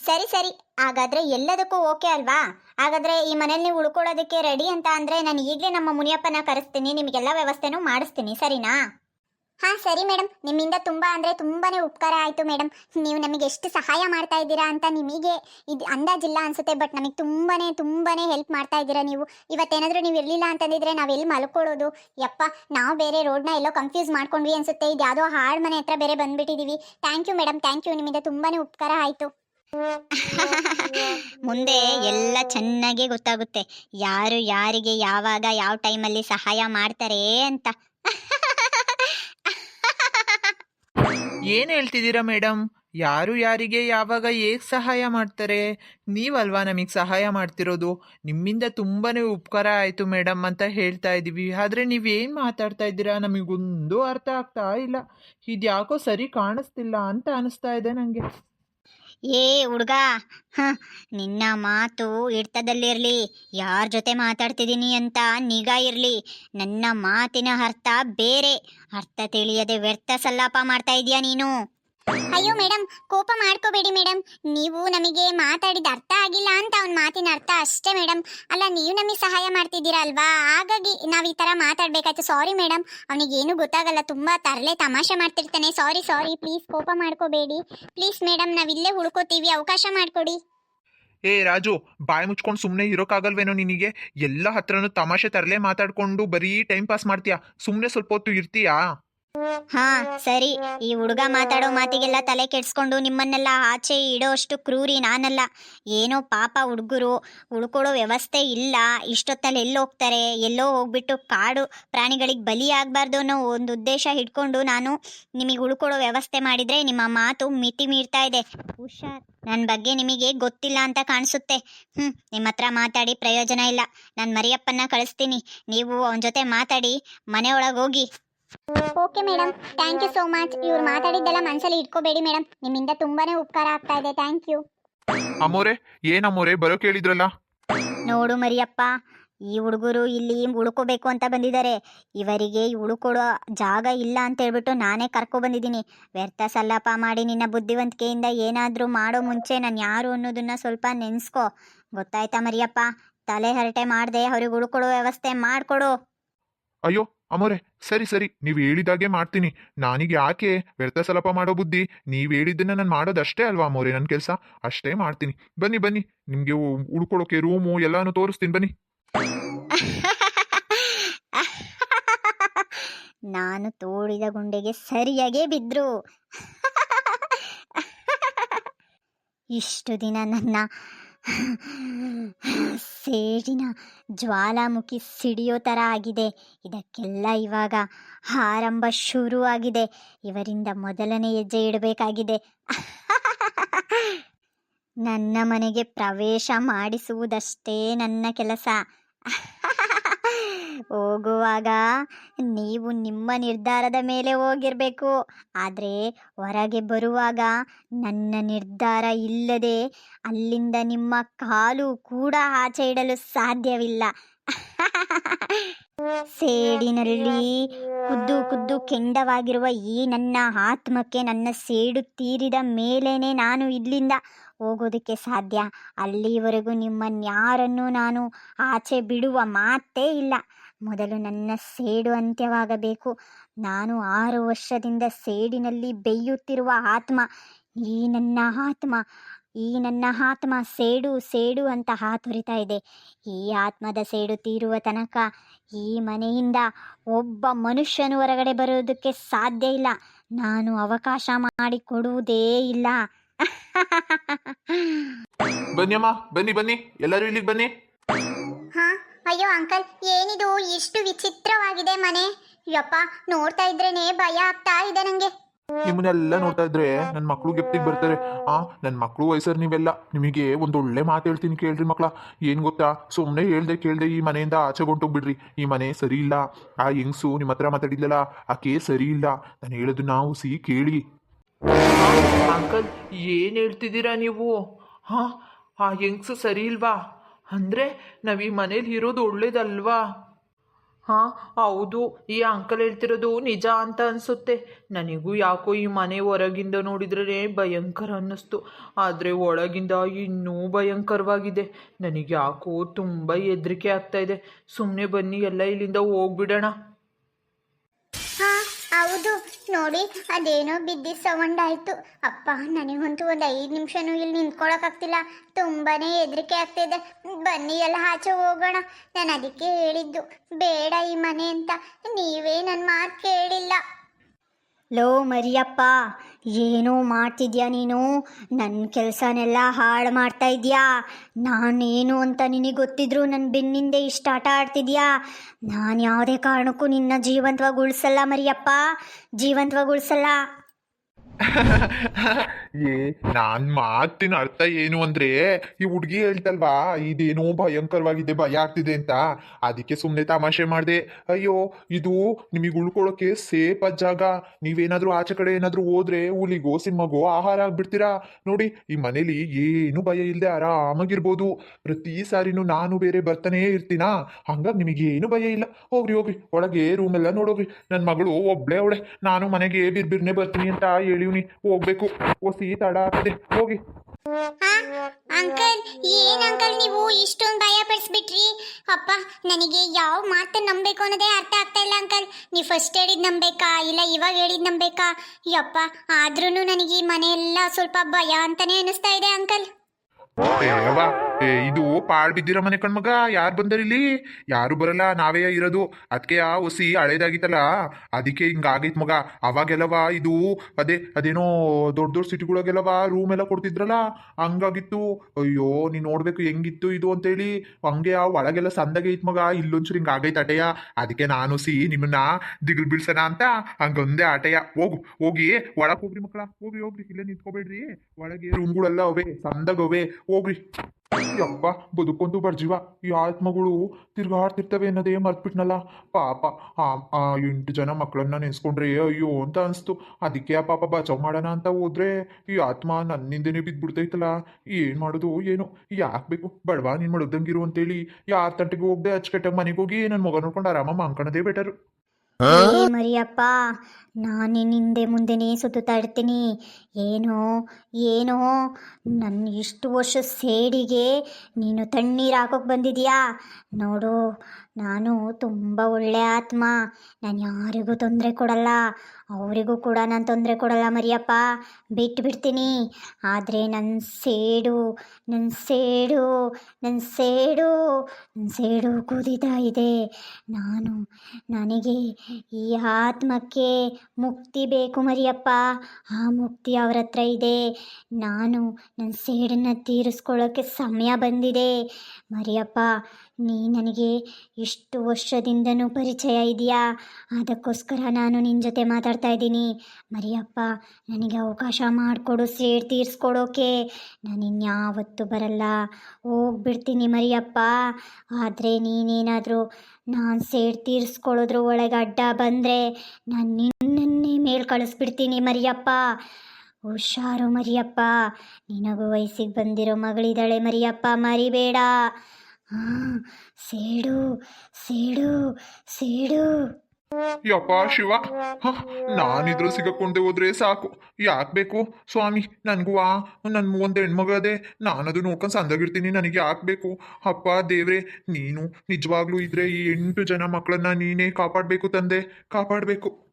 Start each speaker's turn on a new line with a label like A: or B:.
A: ಸರಿ ಸರಿ. ಹಾಗಾದ್ರೆ ಎಲ್ಲದಕ್ಕೂ ಓಕೆ ಅಲ್ವಾ? ಹಾಗಾದ್ರೆ ಈ ಮನೇಲಿ ನೀವು ಉಳ್ಕೊಳ್ಳೋದಕ್ಕೆ ರೆಡಿ ಅಂತ ಅಂದ್ರೆ ನಾನು ಈಗಲೇ ನಮ್ಮ ಮುನಿಯಪ್ಪನ ಕರೆಸ್ತೀನಿ, ನಿಮಗೆಲ್ಲ ವ್ಯವಸ್ಥೆನೂ ಮಾಡಿಸ್ತೀನಿ, ಸರಿನಾ? ಹಾಂ, ಸರಿ ಮೇಡಮ್ ನಿಮ್ಮಿಂದ ತುಂಬ ಅಂದರೆ ತುಂಬಾ ಉಪಕಾರ ಆಯಿತು ಮೇಡಮ್ ನೀವು ನಮಗೆ ಎಷ್ಟು ಸಹಾಯ ಮಾಡ್ತಾ ಇದ್ದೀರಾ ಅಂತ ನಿಮಗೆ ಇದು ಅಂದಾಜಿಲ್ಲ ಅನಿಸುತ್ತೆ, ಬಟ್ ನಮಗೆ ತುಂಬಾ ತುಂಬಾ ಹೆಲ್ಪ್ ಮಾಡ್ತಾ ಇದ್ದೀರಾ ನೀವು. ಇವತ್ತೇನಾದರೂ ನೀವು ಇರಲಿಲ್ಲ ಅಂತಂದಿದ್ರೆ ನಾವು ಎಲ್ಲಿ ಮಲ್ಕೊಳ್ಳೋದು? ಯಪ್ಪ, ನಾವು ಬೇರೆ ರೋಡ್ನ ಎಲ್ಲೋ ಕನ್ಫ್ಯೂಸ್ ಮಾಡ್ಕೊಂಡ್ವಿ ಅನಿಸುತ್ತೆ. ಇದು ಯಾವುದೋ ಹಾಳು ಮನೆ ಹತ್ರ ಬೇರೆ ಬಂದ್ಬಿಟ್ಟಿದೀವಿ. Thank you madam thank you ನಿಮ್ಮಿಂದ ತುಂಬಾ ಉಪಕಾರ ಆಯ್ತು. ಮುಂದೆ ಎಲ್ಲ ಚೆನ್ನಾಗಿ ಗೊತ್ತಾಗುತ್ತೆ. ಯಾರು ಯಾರಿಗೆ ಯಾವಾಗ ಯಾವ ಟೈಮಲ್ಲಿ ಸಹಾಯ ಮಾಡ್ತಾರೆ ಅಂತ.
B: ಏನು ಹೇಳ್ತಿದ್ದೀರಾ ಮೇಡಮ್ ಯಾರು ಯಾರಿಗೆ ಯಾವಾಗ ಹೇಗೆ ಸಹಾಯ ಮಾಡ್ತಾರೆ? ನೀವಲ್ವಾ ನಮಗೆ ಸಹಾಯ ಮಾಡ್ತಿರೋದು? ನಿಮ್ಮಿಂದ ತುಂಬಾ ಉಪಕಾರ ಆಯಿತು ಮೇಡಮ್ ಅಂತ ಹೇಳ್ತಾ ಇದ್ದೀವಿ ಆದರೆ ನೀವೇನು ಮಾತಾಡ್ತಾ ಇದ್ದೀರಾ? ನಮಗೊಂದು ಅರ್ಥ ಆಗ್ತಾ ಇಲ್ಲ. ಇದ್ಯಾಕೋ ಸರಿ ಕಾಣಿಸ್ತಿಲ್ಲ ಅಂತ ಅನಿಸ್ತಾ ಇದೆ ನನಗೆ
A: ಏ, ಹುಡ್ಗ. ನಿನ್ನ ಮಾತು ಹಿಡ್ತದಲ್ಲಿರಲಿ ಯಾರ ಜೊತೆ ಮಾತಾಡ್ತಿದ್ದೀನಿ ಅಂತ ನಿಗಾ ಇರ್ಲಿ. ನನ್ನ ಮಾತಿನ ಅರ್ಥ ಬೇರೆ. ಅರ್ಥ ತಿಳಿಯದೆ ವ್ಯರ್ಥ ಸಲ್ಲಾಪ ಮಾಡ್ತಾ ಇದೀಯ ನೀನು. ಅಯ್ಯೋ ಮೇಡಮ್ ಕೋಪ ಮಾಡ್ಕೋಬೇಡಿ ಮೇಡಮ್ ನೀವು ನಮಗೆ ಮಾತಾಡಿದ ಅರ್ಥ ಆಗಿಲ್ಲ ಅಂತ ಅವ್ನ ಮಾತಿನ ಅರ್ಥ ಅಷ್ಟೇ ಮೇಡಮ್ ಅಲ್ಲ, ನೀವು ನಮಗೆ ಸಹಾಯ ಮಾಡ್ತಿದ್ದೀರಾ ಅಲ್ವಾ? ಹಾಗಾಗಿ ನಾವು ಈ ತರ ಮಾತಾಡ್ಬೇಕಾಯ್ತು. ಸಾರಿ ಮೇಡಮ್ ಅವನಿಗೇನು ಗೊತ್ತಾಗಲ್ಲ. ತುಂಬಾ ತರಲೆ ತಮಾಷೆ ಮಾಡ್ತಿರ್ತಾನೆ. ಸಾರಿ ಸಾರಿ ಪ್ಲೀಸ್ ಕೋಪ ಮಾಡ್ಕೋಬೇಡಿ. ಪ್ಲೀಸ್ ಮೇಡಮ್ ನಾವಿಲ್ಲೇ ಹುಡ್ಕೋತೀವಿ ಅವಕಾಶ ಮಾಡ್ಕೊಡಿ.
B: ಏ ರಾಜು, ಬಾಯಿ ಮುಚ್ಕೊಂಡು ಸುಮ್ಮನೆ ಇರೋಕ್ಕಾಗಲ್ವೇನೋ ನಿನಗೆ? ಎಲ್ಲ ಹತ್ರನೂ ತಮಾಷೆ ತರಲೆ ಮಾತಾಡ್ಕೊಂಡು ಬರೀ ಟೈಮ್ ಪಾಸ್ ಮಾಡ್ತೀಯಾ? ಸುಮ್ಮನೆ ಸ್ವಲ್ಪ ಹೊತ್ತು ಇರ್ತೀಯಾ?
A: ಹಾ, ಸರಿ. ಈ ಹುಡುಗ ಮಾತಾಡೋ ಮಾತಿಗೆಲ್ಲ ತಲೆ ಕೆಡ್ಸ್ಕೊಂಡು ನಿಮ್ಮನ್ನೆಲ್ಲ ಆಚೆ ಇಡೋಷ್ಟು ಕ್ರೂರಿ ನಾನಲ್ಲ. ಏನೋ ಪಾಪ ಹುಡುಗರು ಉಳ್ಕೊಳ್ಳೋ ವ್ಯವಸ್ಥೆ ಇಲ್ಲ. ಇಷ್ಟೊತ್ತಲ್ಲಿ ಎಲ್ಲಿ ಹೋಗ್ತಾರೆ ಎಲ್ಲೋ ಹೋಗ್ಬಿಟ್ಟು ಕಾಡು ಪ್ರಾಣಿಗಳಿಗೆ ಬಲಿ ಆಗಬಾರ್ದು ಅನ್ನೋ ಒಂದು ಉದ್ದೇಶ ಹಿಡ್ಕೊಂಡು ನಾನು ನಿಮಗೆ ಉಳ್ಕೊಳ್ಳೋ ವ್ಯವಸ್ಥೆ ಮಾಡಿದ್ರೆ ನಿಮ್ಮ ಮಾತು ಮಿತಿ ಮೀರ್ತಾ ಇದೆ. ಹುಷಾರ್. ನನ್ನ ಬಗ್ಗೆ ನಿಮಗೆ ಗೊತ್ತಿಲ್ಲ ಅಂತ ಕಾಣಿಸುತ್ತೆ. ಹ್ಞೂ ನಿಮ್ಮ ಹತ್ರ ಮಾತಾಡಿ ಪ್ರಯೋಜನ ಇಲ್ಲ. ನಾನು ಮರಿಯಪ್ಪನ್ನ ಕಳಿಸ್ತೀನಿ. ನೀವು ಅವನ ಜೊತೆ ಮಾತಾಡಿ ಮನೆ ಹೋಗಿ. Okay madam thank you so much ಇವ್ರು ಮಾತಾಡಿದ್ದೆಲ್ಲ ಮನಸ್ಸಲ್ಲಿ ಇಟ್ಕೋಬೇಡಿ ಮೇಡಮ್ ನಿಮ್ಮಿಂದ ತುಂಬಾನೇ ಉಪಕಾರ ಆಗ್ತಾ ಇದೆ. ಥ್ಯಾಂಕ್ ಯು
B: ಅಮ್ಮೋರೆ ಅಮೋರೆ? ಬರೋ ಕೇಳಿದ್ರಲ್ಲ?
A: ನೋಡು ಮರಿಯಪ್ಪ ಈ ಹುಡುಗರು ಇಲ್ಲಿ ಉಳ್ಕೋಬೇಕು ಅಂತ ಬಂದಿದ್ದಾರೆ. ಇವರಿಗೆ ಉಳ್ಕೊಡೋ ಜಾಗ ಇಲ್ಲ ಅಂತ ಹೇಳ್ಬಿಟ್ಟು ನಾನೇ ಕರ್ಕೊ ಬಂದಿದ್ದೀನಿ. ವ್ಯರ್ಥ ಸಲ್ಲಾಪ ಮಾಡಿ ನಿನ್ನ ಬುದ್ಧಿವಂತಿಕೆಯಿಂದ ಏನಾದರೂ ಮಾಡೋ ಮುಂಚೆ ನಾನು ಯಾರು ಅನ್ನೋದನ್ನ ಸ್ವಲ್ಪ ನೆನೆಸ್ಕೊ. ಗೊತ್ತಾಯ್ತಾ ಮರಿಯಪ್ಪ? ತಲೆ ಹರಟೆ ಮಾಡದೆ ಅವ್ರಿಗೆ ಉಳ್ಕೊಡೋ ವ್ಯವಸ್ಥೆ ಮಾಡಿಕೊಡು.
B: ಅಯ್ಯೋ ಅಮ್ಮೋರೆ ಸರಿ ಸರಿ. ನೀವು ಹೇಳಿದಾಗೆ ಮಾಡ್ತೀನಿ. ನಾನೀಗ ಯಾಕೆ ವ್ಯರ್ಥ ಸಲಪ ಮಾಡೋ ಬುದ್ಧಿ? ನೀವು ಹೇಳಿದ್ದನ್ನು ನಾನು ಮಾಡೋದಷ್ಟೇ ಅಲ್ವಾ ಅಮೋರೆ ನನ್ನ ಕೆಲಸ? ಅಷ್ಟೇ ಮಾಡ್ತೀನಿ. ಬನ್ನಿ ಬನ್ನಿ. ನಿಮಗೆ ಉಳ್ಕೊಳ್ಳೋಕೆ ರೂಮು ಎಲ್ಲಾನು ತೋರಿಸ್ತೀನಿ. ಬನ್ನಿ.
A: ನಾನು ತೋಡಿದ ಗುಂಡೆಗೆ ಸರಿಯಾಗೇ ಬಿದ್ರು. ಇಷ್ಟು ದಿನ ನನ್ನ ಸೇಡಿನ ಜ್ವಾಲಾಮುಖಿ ಸಿಡಿಯೋ ಥರ ಆಗಿದೆ. ಇದಕ್ಕೆಲ್ಲ ಇವಾಗ ಆರಂಭ ಶುರುವಾಗಿದೆ ಇವರಿಂದ ಮೊದಲನೇ ಹೆಜ್ಜೆ ಇಡಬೇಕಾಗಿದೆ. ನನ್ನ ಮನೆಗೆ ಪ್ರವೇಶ ಮಾಡಿಸುವುದಷ್ಟೇ ನನ್ನ ಕೆಲಸ. ಹೋಗುವಾಗ ನೀವು ನಿಮ್ಮ ನಿರ್ಧಾರದ ಮೇಲೆ ಹೋಗಿರಬೇಕು. ಆದರೆ ಹೊರಗೆ ಬರುವಾಗ ನನ್ನ ನಿರ್ಧಾರ ಇಲ್ಲದೆ ಅಲ್ಲಿಂದ ನಿಮ್ಮ ಕಾಲು ಕೂಡ ಆಚೆ ಇಡಲು ಸಾಧ್ಯವಿಲ್ಲ. ಸೇಡಿನಲ್ಲಿ ಕುದ್ದು ಕುದ್ದು ಕೆಂಡವಾಗಿರುವ ಈ ನನ್ನ ಆತ್ಮಕ್ಕೆ ನನ್ನ ಸೇಡು ತೀರಿದ ಮೇಲೇನೆ ನಾನು ಇಲ್ಲಿಂದ ಹೋಗೋದಕ್ಕೆ ಸಾಧ್ಯ. ಅಲ್ಲಿವರೆಗೂ ನಿಮ್ಮನ್ಯಾರನ್ನು ನಾನು ಆಚೆ ಬಿಡುವ ಮಾತೇ ಇಲ್ಲ. ಮೊದಲು ನನ್ನ ಸೇಡು ಅಂತ್ಯವಾಗಬೇಕು. ನಾನು ಆರು ವರ್ಷದಿಂದ ಸೇಡಿನಲ್ಲಿ ಬೇಯುತ್ತಿರುವ ಆತ್ಮ, ಈ ನನ್ನ ಆತ್ಮ, ಈ ನನ್ನ ಆತ್ಮ ಸೇಡು ಸೇಡು ಅಂತ ಹಾತೊರಿತಾ ಇದೆ. ಈ ಆತ್ಮದ ಸೇಡು ತೀರುವ ತನಕ ಈ ಮನೆಯಿಂದ ಒಬ್ಬ ಮನುಷ್ಯನು ಹೊರಗಡೆ ಬರೋದಕ್ಕೆ ಸಾಧ್ಯ ಇಲ್ಲ. ನಾನು ಅವಕಾಶ ಮಾಡಿಕೊಡುವುದೇ ಇಲ್ಲ.
B: ಬನ್ನಿ ಬನ್ನಿ ಬನ್ನಿ. ಎಲ್ಲರೂ ಇಲ್ಲಿಗೆ ಬನ್ನಿ.
A: ಅಯ್ಯೋ ಅಂಕಲ್ ಏನಿದು? ಇಷ್ಟು ವಿಚಿತ್ರವಾಗಿದೆ ಮನೆ. ಯಪ್ಪ ನೋಡ್ತಾ ಇದ್ರೇನೆ ಭಯ ಆಗ್ತಾ ಇದೆ ನಂಗೆ.
B: ನಿಮ್ಮನ್ನೆಲ್ಲ ನೋಡ್ತಾ ಇದ್ರೆ ನನ್ನ ಮಕ್ಕಳು ಗೆಪ್ತಿಗೆ ಬರ್ತಾರೆ. ಆ ನನ್ನ ಮಕ್ಕಳು ವಯಸ್ಸರ್ ನೀವೆಲ್ಲ. ನಿಮಗೆ ಒಂದು ಒಳ್ಳೆ ಮಾತು ಹೇಳ್ತೀನಿ ಕೇಳ್ರಿ ಮಕ್ಕಳ ಏನು ಗೊತ್ತಾ? ಸುಮ್ಮನೆ ಹೇಳ್ದೆ ಕೇಳ್ದೆ ಈ ಮನೆಯಿಂದ ಆಚೆ ಹೊಂಟೋಗ್ಬಿಡ್ರಿ ಈ ಮನೆ ಸರಿ ಇಲ್ಲ. ಆ ಹೆಂಗ್ಸು ನಿಮ್ಮ ಹತ್ರ ಮಾತಾಡಿದ್ಲಲ್ಲ ಆಕೆ ಸರಿ ಇಲ್ಲ. ನಾನು ಹೇಳೋದು ನಾವು ಸಿ ಕೇಳಿ.
C: ಅಂಕಲ್ ಏನು ಹೇಳ್ತಿದ್ದೀರಾ ನೀವು? ಹಾಂ ಆ ಹೆಂಗ್ಸು ಸರಿ ಇಲ್ವಾ? ಅಂದರೆ ನಾವು ಈ ಮನೇಲಿ ಇರೋದು ಒಳ್ಳೇದಲ್ವಾ? ಹಾಂ, ಹೌದು. ಈ ಅಂಕಲ್ ಹೇಳ್ತಿರೋದು ನಿಜ ಅಂತ ಅನಿಸುತ್ತೆ. ನನಗೂ ಯಾಕೋ ಈ ಮನೆ ಹೊರಗಿಂದ ನೋಡಿದ್ರೆ ಭಯಂಕರ ಅನ್ನಿಸ್ತು. ಆದರೆ ಒಳಗಿಂದ ಇನ್ನೂ ಭಯಂಕರವಾಗಿದೆ. ನನಗೆ ಯಾಕೋ ತುಂಬ ಹೆದರಿಕೆ ಆಗ್ತಾ ಇದೆ. ಸುಮ್ಮನೆ ಬನ್ನಿ, ಎಲ್ಲ ಇಲ್ಲಿಂದ ಹೋಗ್ಬಿಡೋಣ.
A: ನೋಡಿ, ಅದೇನೋ ಬಿದ್ದಿ ಸೌಂಡ್ ಆಯಿತು. ಅಪ್ಪ, ನನಗಂತೂ ಒಂದು ಐದು ನಿಮಿಷನೂ ಇಲ್ಲಿ ನಿಂತ್ಕೊಳಕ್ಕಾಗ್ತಿಲ್ಲ. ತುಂಬಾನೇ ಹೆದರಿಕೆ ಆಗ್ತಿದೆ. ಬನ್ನಿ ಎಲ್ಲ ಆಚೆ ಹೋಗೋಣ. ನಾನು ಅದಕ್ಕೆ ಹೇಳಿದ್ದು, ಬೇಡ ಈ ಮನೆ ಅಂತ. ನೀವೇ ನನ್ನ ಮಾತು ಕೇಳಿಲ್ಲ. ಲೋ ಮರಿಯಪ್ಪ, ಏನೋ ಮಾಡ್ತಿದ್ಯಾ ನೀನು? ನನ್ನ ಕೆಲಸನೆಲ್ಲ ಹಾಳು ಮಾಡ್ತಾ ಇದೆಯಾ? ನಾನೇನು ಅಂತ ನಿನಗೆ ಗೊತ್ತಿದ್ರು ನನ್ನ ಬೆನ್ನಿಂದೆ ಇಷ್ಟು ಆಟ ಆಡ್ತಿದ್ಯಾ? ನಾನು ಯಾವುದೇ ಕಾರಣಕ್ಕೂ ನಿನ್ನ ಜೀವಂತವಾಗಿ ಉಳಿಸಲ್ಲ ಮರಿಯಪ್ಪ. ಜೀವಂತವಾಗಿ ಉಳಿಸಲ್ಲ.
D: ಏ, ನಾನ್ ಮಾತಿನ ಅರ್ಥ ಏನು ಅಂದ್ರೆ, ಈ ಹುಡ್ಗಿ ಹೇಳ್ತಲ್ವಾ, ಇದೇನೋ ಭಯಂಕರವಾಗಿದೆ, ಭಯ ಆಗ್ತಿದೆ ಅಂತ. ಅದಕ್ಕೆ ಸುಮ್ಮನೆ ತಮಾಷೆ ಮಾಡ್ದೆ, ಅಯ್ಯೋ, ಇದು ನಿಮಗೆ ಉಳ್ಕೊಳ್ಳೋಕೆ ಸೇಫ್ ಜಾಗ. ನೀವೇನಾದ್ರೂ ಆಚೆ ಕಡೆ ಏನಾದ್ರೂ ಹೋದ್ರೆ ಹುಲಿಗೋ, ಸಿಂಹಗೋ ಆಹಾರ ಆಗ್ಬಿಡ್ತೀರಾ? ನೋಡಿ, ಈ ಮನೇಲಿ ಏನು ಭಯ ಇಲ್ಲದೆ ಆರಾಮಾಗಿರ್ಬೋದು. ಪ್ರತಿ ಸಾರಿನೂ ನಾನು ಬೇರೆ ಬರ್ತಾನೇ ಇರ್ತೀನಾ? ಹಂಗಾಗಿ ನಿಮಗೆ ಏನು ಭಯ ಇಲ್ಲ. ಹೋಗ್ರಿ ಹೋಗ್ರಿ. ಒಳಗೆ ರೂಮ್ ಎಲ್ಲ ನೋಡೋಗ್ರಿ. ನನ್ನ ಮಗಳು ಒಬ್ಳೆ, ಅವಳೆ. ನಾನು ಮನೆಗೆ ಬಿರ್ಬಿರ್ನೆ ಬರ್ತೀನಿ ಅಂತ ಹೇಳಿವ್ನಿ ಹೋಗ್ಬೇಕು. ಒಸಿ ತಡ ಆಗ್ತದೆ. ಹೋಗಿ.
A: ಅಂಕಲ್ ಏನ್ ಅಂಕಲ್ ನೀವು ಇಷ್ಟೊಂದು ಭಯ ಪಡಿಸ್ಬಿಟ್ರಿ? ಅಪ್ಪ ನನಗೆ ಯಾವ ಮಾತು ನಂಬೇಕು ಅನ್ನೋದೇ ಅರ್ಥ ಆಗ್ತಾ ಇಲ್ಲ ಅಂಕಲ್. ನೀವು ಫಸ್ಟ್ ಹೇಳಿದ್ ನಂಬೇಕಾ ಇಲ್ಲ ಇವಾಗ ಹೇಳಿದ್ ನಂಬೇಕಾ ಯಪ್ಪ ಆದ್ರೂ ನನಗೆ ಈ ಮನೆ ಎಲ್ಲ ಸ್ವಲ್ಪ ಭಯ ಅಂತಾನೆ ಅನಿಸ್ತಾ ಇದೆ ಅಂಕಲ್.
D: ಇದು ಪಾಳ್ ಬಿದ್ದಿರ ಮನೆ ಕಣ್ಮಗ, ಯಾರು ಬಂದರಿಲಿ ಯಾರು ಬರಲ್ಲ, ನಾವೇ ಇರೋದು. ಅದಕ್ಕೆ ಆ ಒಸಿ ಹಳೇದಾಗಿತ್ತಲ್ಲ? ಅದಕ್ಕೆ ಹಿಂಗಾಗೈತ್ ಮಗ. ಅವಾಗೆಲ್ಲವ ಇದು? ಅದೇ, ಅದೇನೋ ದೊಡ್ಡ ದೊಡ್ಡ ಸಿಟಿಗಳಿಗೆಲ್ಲವ ರೂಮ್ ಎಲ್ಲ ಕೊಡ್ತಿದ್ರಲ್ಲ? ಹಂಗಾಗಿತ್ತು. ಅಯ್ಯೋ, ನೀನ್ ನೋಡ್ಬೇಕು ಹೆಂಗಿತ್ತು ಇದು ಅಂತೇಳಿ. ಹಂಗೆ ಆ ಒಳಗೆಲ್ಲ ಸಂದಾಗೆ ಮಗ. ಇಲ್ಲೊಂಚೂರು ಹಿಂಗಾಗೈತ್ ಆಟೆಯ. ಅದಕ್ಕೆ ನಾನು ಸಿ ನಿಮ್ಮನ್ನ ದಿಗಿಲ್ ಬೀಳ್ಸೋಣ ಅಂತ ಹಂಗೊಂದೇ ಆಟೆಯ. ಹೋಗು, ಹೋಗಿ. ಒಳಗೆ ಹೋಗ್ರಿ ಮಕ್ಕಳ. ಹೋಗಿ ಹೋಗ್ರಿ. ಇಲ್ಲೇ ನಿಂತ್ಕೋಬೇಡ್ರಿ. ಒಳಗೆ ರೂಮ್ಗಳೆಲ್ಲ ಅವೇ, ಸಂದಾಗ ಅವೇ. ಹೋಗ್ರಿ. ಯಪ್ಪ ಬದುಕೊಂದು ಬರ್ಜೀವ. ಈ ಆತ್ಮಗಳು ತಿರ್ಗಾಡ್ತಿರ್ತವೆ ಅನ್ನೋದೇ ಮರ್ತ್ಬಿಟ್ನಲ್ಲ. ಪಾಪ, ಆ ಎಂಟು ಜನ ಮಕ್ಕಳನ್ನ ನೆನೆಸ್ಕೊಂಡ್ರೆ ಅಯ್ಯೋ ಅಂತ ಅನಿಸ್ತು. ಅದಕ್ಕೆ ಆ ಪಾಪ ಬಚಾವ್ ಮಾಡೋಣ ಅಂತ ಹೋದ್ರೆ ಈ ಆತ್ಮ ನನ್ನಿಂದನೇ ಬಿದ್ದ್ಬಿಡ್ತೈತಲ್ಲ ಏನ್ ಮಾಡೋದು, ಏನು? ಯಾಕೆ ಬೇಕು? ಬಡವಾ, ನೀನ್ ಮಾಡೋದಂಗಿರು ಅಂತೇಳಿ ಯಾರ ತಂಟೆಗೆ ಹೋಗ್ದೆ ಅಚ್ಚುಕಟ್ಟಾಗಿ ಮನೆಗೆ ಹೋಗಿ ನನ್ನ ಮಗ ನೋಡ್ಕೊಂಡು ಆರಾಮ ಮಾಡ್ಕೊಳೋದೇ ಬೆಟರು.
A: ಮರಿಯಪ್ಪ ನಾನು ಹಿಂದೆ ಮುಂದೆನೇ ಸುತ್ತುತ್ತಾ ಇರ್ತೀನಿ ಏನೋ ಏನೋ ನನ್ನ ಇಷ್ಟು ವರ್ಷ ಸೇಡಿಗೆ ನೀನು ತಣ್ಣೀರು ಹಾಕೋಕೆ ಬಂದಿದೀಯಾ? ನೋಡು, ನಾನು ತುಂಬ ಒಳ್ಳೆ ಆತ್ಮ. ನಾನು ಯಾರಿಗೂ ತೊಂದರೆ ಕೊಡಲ್ಲ. ಅವರಿಗೂ ಕೂಡ ನಾನು ತೊಂದರೆ ಕೊಡಲ್ಲ ಮರಿಯಪ್ಪ. ಬಿಟ್ಟು ಬಿಡ್ತೀನಿ. ಆದರೆ ನನ್ನ ಸೇಡು ನನ್ನ ಸೇಡು ನನ್ನ ಸೇಡು ನನ್ನ ಸೇಡು ಕುದಿತಾ ಇದೆ. ನಾನು, ನನಗೆ ಈ ಆತ್ಮಕ್ಕೆ ಮುಕ್ತಿ ಬೇಕು ಮರಿಯಪ್ಪ. ಆ ಮುಕ್ತಿ ಅವ್ರ ಹತ್ರ ಇದೆ. ನಾನು ನನ್ನ ಸೇಡನ್ನು ತೀರಿಸ್ಕೊಳ್ಳೋಕ್ಕೆ ಸಮಯ ಬಂದಿದೆ. ಮರಿಯಪ್ಪ ನೀ ನನಗೆ ಎಷ್ಟು ವರ್ಷದಿಂದನೂ ಪರಿಚಯ ಇದೆಯಾ ಅದಕ್ಕೋಸ್ಕರ ನಾನು ನಿನ್ನ ಜೊತೆ ಮಾತಾಡ್ತಾ ಇದ್ದೀನಿ. ಮರಿಯಪ್ಪ, ನನಗೆ ಅವಕಾಶ ಮಾಡಿಕೊಡು ಸೇರ್ ತೀರಿಸ್ಕೊಡೋಕೆ. ನಾನು ಇನ್ಯಾವತ್ತೂ ಬರಲ್ಲ. ಹೋಗ್ಬಿಡ್ತೀನಿ ಮರಿಯಪ್ಪ. ಆದರೆ ನೀನೇನಾದರೂ ನಾನು ಸೇಡ್ ತೀರಿಸ್ಕೊಳ್ಳೋದ್ರ ಒಳಗೆ ಅಡ್ಡ ಬಂದರೆ ನಾನು ನಿನ್ನನ್ನೇ ಮೇಲ್ ಕಳಿಸ್ಬಿಡ್ತೀನಿ ಮರಿಯಪ್ಪ. ಹುಷಾರು ಮರಿಯಪ್ಪ. ನಿನಗೂ ವಯಸ್ಸಿಗೆ ಬಂದಿರೋ ಮಗಳಿದ್ದಾಳೆ ಮರಿಯಪ್ಪ. ಮರಿಬೇಡ. ಸೇಡು ಸೇಡು ಸೇಡು.
D: ಯಪ್ಪ ಶಿವ ನಾನಿದ್ರು ಸಿಗಕೊಂಡೆ ಹೋದ್ರೆ ಸಾಕು. ಯಾಕೆ ಬೇಕು? ಸ್ವಾಮಿ, ನನಗೂ ಆ ನನ್ನ ಒಂದು ಅದೇ ನಾನದು ನೋಡ್ಕೊಂಡು ಸಂದಾಗಿರ್ತೀನಿ, ನನಗೆ ಯಾಕೆ ಬೇಕು? ಅಪ್ಪ, ದೇವ್ರೆ, ನೀನು ನಿಜವಾಗ್ಲೂ ಇದ್ರೆ ಈ ಎಂಟು ಜನ ಮಕ್ಕಳನ್ನ ನೀನೇ ಕಾಪಾಡಬೇಕು ತಂದೆ. ಕಾಪಾಡಬೇಕು.